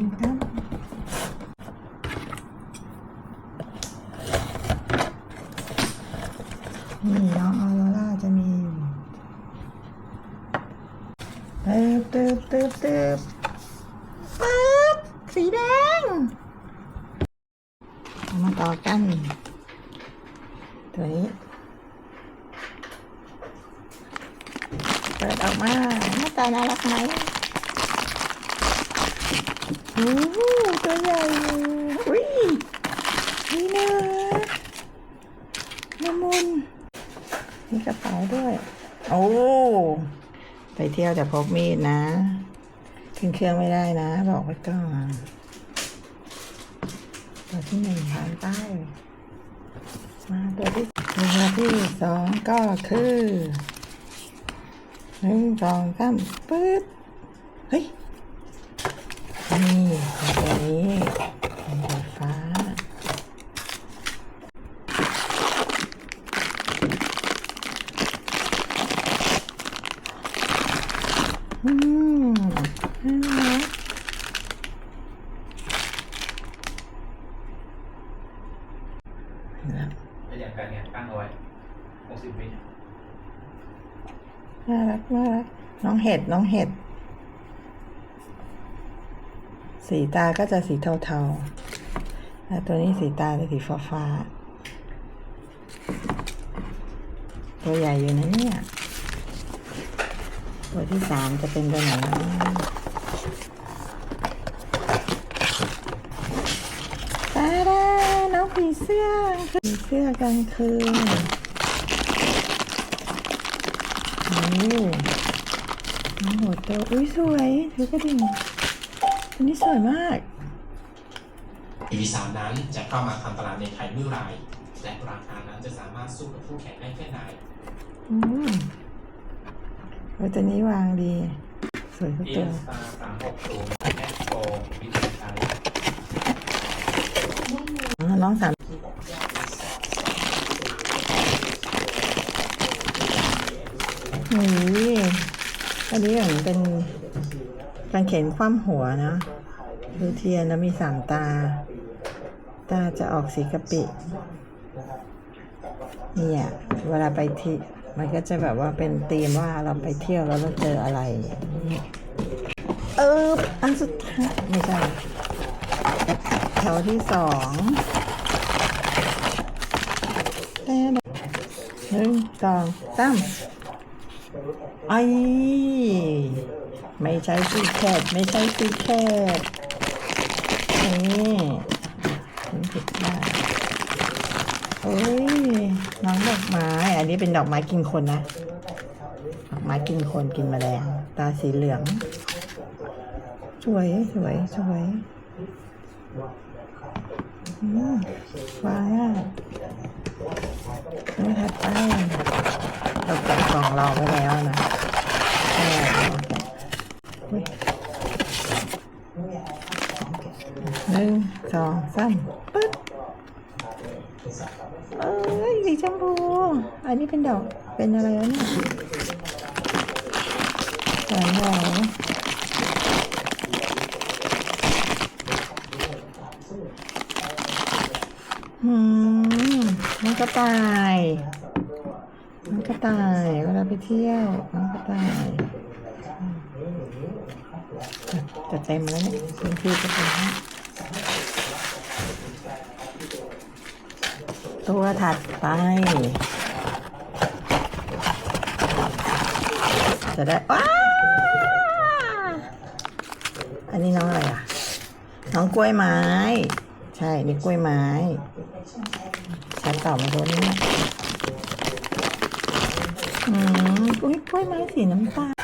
ครับนี่น้องออโรร่าจะมีอยู่เติบเติบเติบเติบปึ๊บสีแดงเอามาต่อกันตัวนี้เปิดออกมาหน้าตาน่ารักไหม อ้ตัวใหญ่อุ้ยนี่นะละมุนมีกระเป๋าด้วย โอ้ ไปเที่ยวแต่พกมีดนะ ขึ้นเครื่องไม่ได้นะ บอกไว้ก่อนตัวที่หนึ่งผ่านไปมาตัวที่ตัวที่สองก็คือหนึ่งสองสามปึ๊บเฮ้ย นี่ตัวนี้เป็นไฟฟ้า อืมน่ารักเป็นอย่างการเนี่ยตั้งเอาไว้หกสิบวิน่ารักน่ารักน้องเห็ดน้องเห็ด สีตาก็จะสีเทาๆแต่ตัวนี้สีตาจะสีฟ้าๆตัวใหญ่อยู่นะเนี่ย ตัวที่สามจะเป็นตัวไหนตาดาน้องผีเสื้อผีเสื้อกลางคืนน้องหัวโตอุ้ยสวยถือกระดิ่ง ตัวนี้สวยมากอีวีสามนั้นจะเข้ามาทำตลาดในไทยเมื่อไหรและราคานั้นจะสามารถสู้กับคู่แข่งได้แค่ไหนอืมเออตัวนี้วางดี สวยทุกเอีตัยวนสตาร์สามหกศูนย์แอปโฟวิธีใช้อ๋อน้องสามนี่อันนี้เหมือนเป็น กางเขนคว่ำหัวนะ ดูเทียนแล้วมีสามตา ตาจะออกสีกะปิเนี่ยเวลาไปที่มันก็จะแบบว่าเป็นธีมว่าเราไปเที่ยวแล้วเราเจออะไร เอออันสุดท้ายไม่ใช่แถวที่สองแต่หนึ่งสองสามไอ ไม่ใช่สีแคดไม่ใช่สีแคดนี่ฉันผิดได้โอ้ยน้องดอกไม้ อันนี้เป็นดอกไม้กินคนนะ ดอกไม้กินคนกินแมลง ตาสีเหลือง สวยสวยสวยว้าวนี่ถัดไปเราแกะกล่องรอไว้แล้วนะ สองสามปึ๊บเอ้ยสีชมพู อันนี้เป็นดอกเป็นอะไรวะเนี่ยแสงดาวอืมน้องกระต่ายน้องกระต่ายเวลาไปเที่ยวน้องกระต่ายจะเต็มแล้วเนี่ยพื้นที่จะเต็มแล้ว ตัวถัดไป จะได้ว้าอันนี้น้องอะไรอะ น้องกล้วยไม้ ใช่นี่กล้วยไม้ชัดต่อมาตัวนี้อืมกล้วยไม้สีน้ำตาล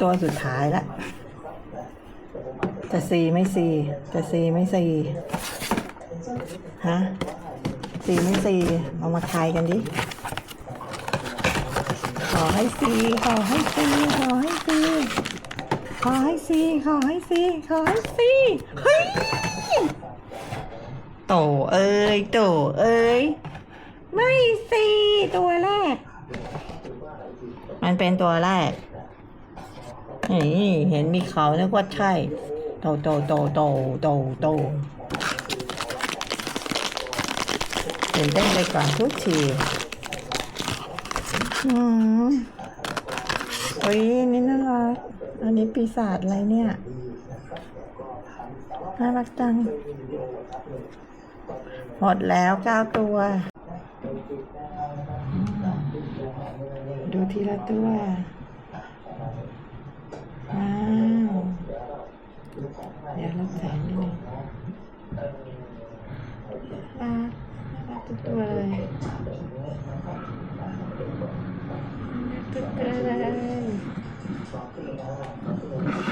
ตัวสุดท้ายละจะซีไม่ซีจะซีไม่ซีฮะ ซีไม่ซีเอามาทายกันดิ ขอให้ซีขอให้ซีขอให้ซีขอให้ซีขอให้ซีขอให้ซีเฮ้ยโตเอ้ยโตเอ้ยไม่สิตัวแรก มันเป็นตัวแรกนี่เห็นมีเขานึกว่าใช่ โตโตโตโตโตโต ตื่นเต้นไปก่อนทุกทีอืมโอ้ยนี่น่ารักอันนี้ปีศาจอะไรเนี่ย น่ารักจัง หมดแล้วเก้าตัว ดูทีละตัวว้าวเดี๋ยวลดแสงนิดนึงน่ารักน่ารัก ทุกตัวเลยทุกตัวเลย